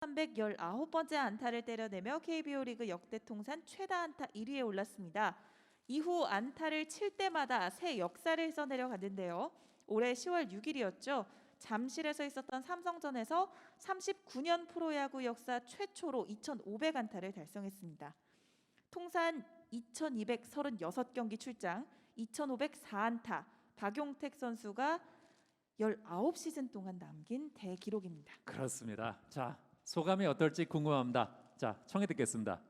319번째 안타를 때려내며 KBO 리그 역대 통산 최다 안타 1위에 올랐습니다. 이후 안타를 칠 때마다 새 역사를 써내려 갔는데요. 올해 10월 6일이었죠. 잠실에서 있었던 삼성전에서 39년 프로야구 역사 최초로 2,500안타를 달성했습니다. 통산 2,236경기 출장, 2,504안타, 박용택 선수가 19시즌 동안 남긴 대기록입니다. 그렇습니다. 자, 소감이 어떨지 궁금합니다. 자, 청해 듣겠습니다.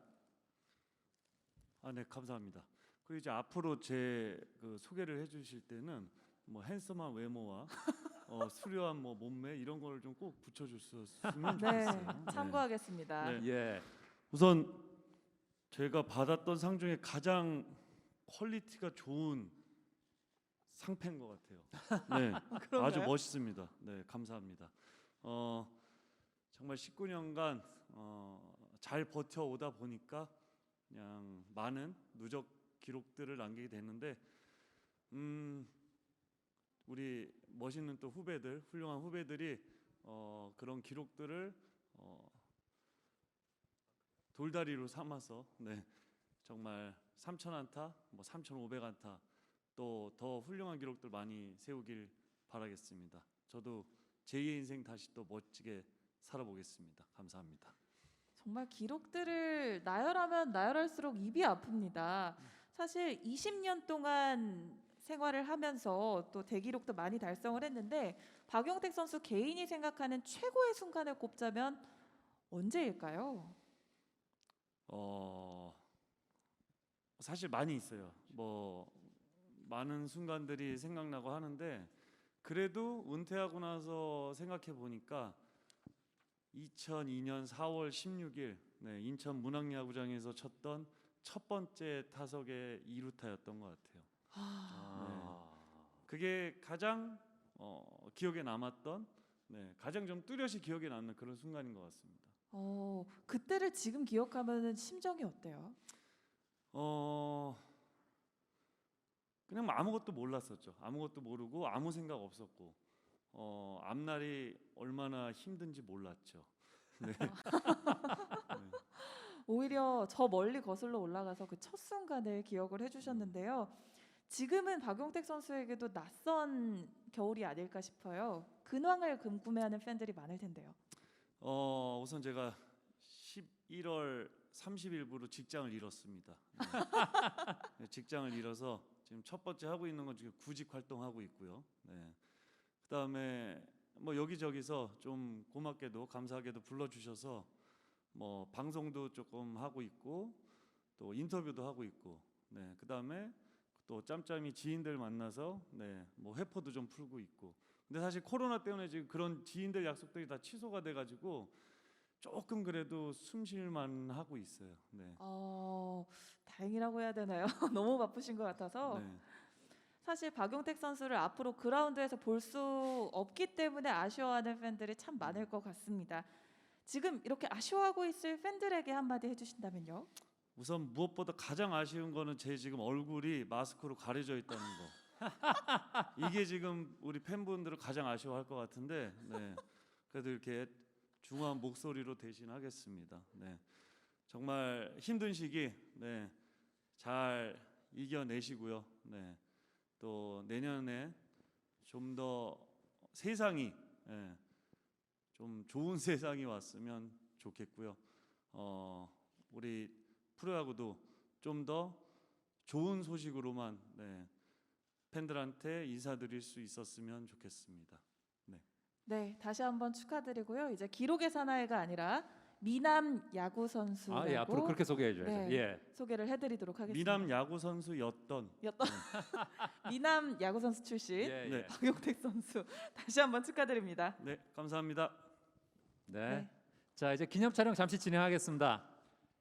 아, 네, 감사합니다. 그 이제 앞으로 제그 소개를 해주실 때는 뭐 핸섬한 외모와 어, 수려한 뭐 몸매 이런 걸 좀 꼭 붙여줬으면 네, 좋겠어요. 네. 참고하겠습니다. 네. 예. 우선 제가 받았던 상 중에 가장 퀄리티가 좋은 상패인 것 같아요. 네, 그런가요? 아주 멋있습니다. 네, 감사합니다. 어, 정말 19년간 어, 잘 버텨오다 보니까 그냥 많은 누적 기록들을 남기게 됐는데, 음, 우리 멋있는 또 후배들, 훌륭한 후배들이 어, 그런 기록들을 어, 돌다리로 삼아서 네, 정말 3,000안타, 뭐 3,500 안타 또 더 훌륭한 기록들 많이 세우길 바라겠습니다. 저도 제2의 인생 다시 또 멋지게 살아보겠습니다. 감사합니다. 정말 기록들을 나열하면 나열할수록 입이 아픕니다. 사실 20년 동안 생활을 하면서 또 대기록도 많이 달성을 했는데 박용택 선수 개인이 생각하는 최고의 순간을 꼽자면 언제일까요? 어 사실 많이 있어요. 뭐 많은 순간들이 생각나고 하는데 그래도 은퇴하고 나서 생각해 보니까 2002년 4월 16일 네, 인천 문학야구장에서 쳤던 첫 번째 타석의 2루타였던 것 같아요. 아. 그게 가장 어, 기억에 남았던 네, 가장 좀 뚜렷이 기억에 남는 그런 순간인 것 같습니다. 어, 그때를 지금 기억하면 심정이 어때요? 어 그냥 뭐 아무것도 몰랐었죠. 아무것도 모르고 아무 생각 없었고 어 앞날이 얼마나 힘든지 몰랐죠. 네. 오히려 저 멀리 거슬러 올라가서 그 첫 순간을 기억을 해주셨는데요. 지금은 박용택 선수에게도 낯선 겨울이 아닐까 싶어요. 근황을 궁금해하는 팬들이 많을 텐데요. 어 우선 제가 11월 30일부로 직장을 잃었습니다. 네. 네, 직장을 잃어서 지금 첫 번째 하고 있는 건 지금 구직 활동하고 있고요. 네. 그다음에 뭐 여기저기서 좀 고맙게도 감사하게도 불러주셔서 뭐 방송도 조금 하고 있고 또 인터뷰도 하고 있고 네 그다음에 또 짬짬이 지인들 만나서 네뭐 회포도 좀 풀고 있고 근데 사실 코로나 때문에 지금 그런 지인들 약속들이 다 취소가 돼가지고 조금 그래도 숨쉴만 하고 있어요. 네. 어, 다행이라고 해야 되나요? 너무 바쁘신 것 같아서 네. 사실 박용택 선수를 앞으로 그라운드에서 볼 수 없기 때문에 아쉬워하는 팬들이 참 많을 것 같습니다. 지금 이렇게 아쉬워하고 있을 팬들에게 한마디 해주신다면요? 우선 무엇보다 가장 아쉬운 거는 제 지금 얼굴이 마스크로 가려져 있다는 거. 이게 지금 우리 팬분들을 가장 아쉬워할 것 같은데, 네. 그래도 이렇게 중후한 목소리로 대신하겠습니다. 네. 정말 힘든 시기, 네. 잘 이겨내시고요. 네. 또 내년에 좀 더 세상이, 예, 좀 좋은 세상이 왔으면 좋겠고요. 어, 우리 프로야구도 좀 더 좋은 소식으로만 네, 팬들한테 인사드릴 수 있었으면 좋겠습니다. 네, 다시 한번 축하드리고요. 이제 기록의 사나이가 아니라 미남 야구 선수라고 아, 예, 앞으로 그렇게 소개해 줘야죠. 네. 예. 소개를 해드리도록 하겠습니다. 미남 야구 선수였던 였던 미남 야구 선수 출신 예, 네. 예. 박용택 선수 다시 한번 축하드립니다. 네 감사합니다. 네. 네. 자, 이제 기념 촬영 잠시 진행하겠습니다.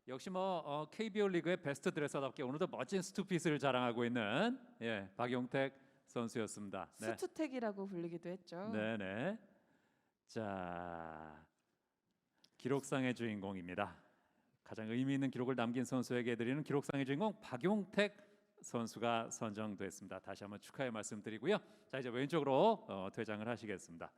역시 뭐 어, KBO 리그의 베스트 드레서답게 오늘도 멋진 스투핏을 자랑하고 있는 예, 박용택 선수였습니다. 네. 수투택이라고 불리기도 했죠. 네, 네. 자, 기록상의 주인공입니다. 가장 의미 있는 기록을 남긴 선수에게 드리는 기록상의 주인공 박용택 선수가 선정됐습니다. 다시 한번 축하의 말씀드리고요. 자, 이제 왼쪽으로 어, 퇴장을 하시겠습니다.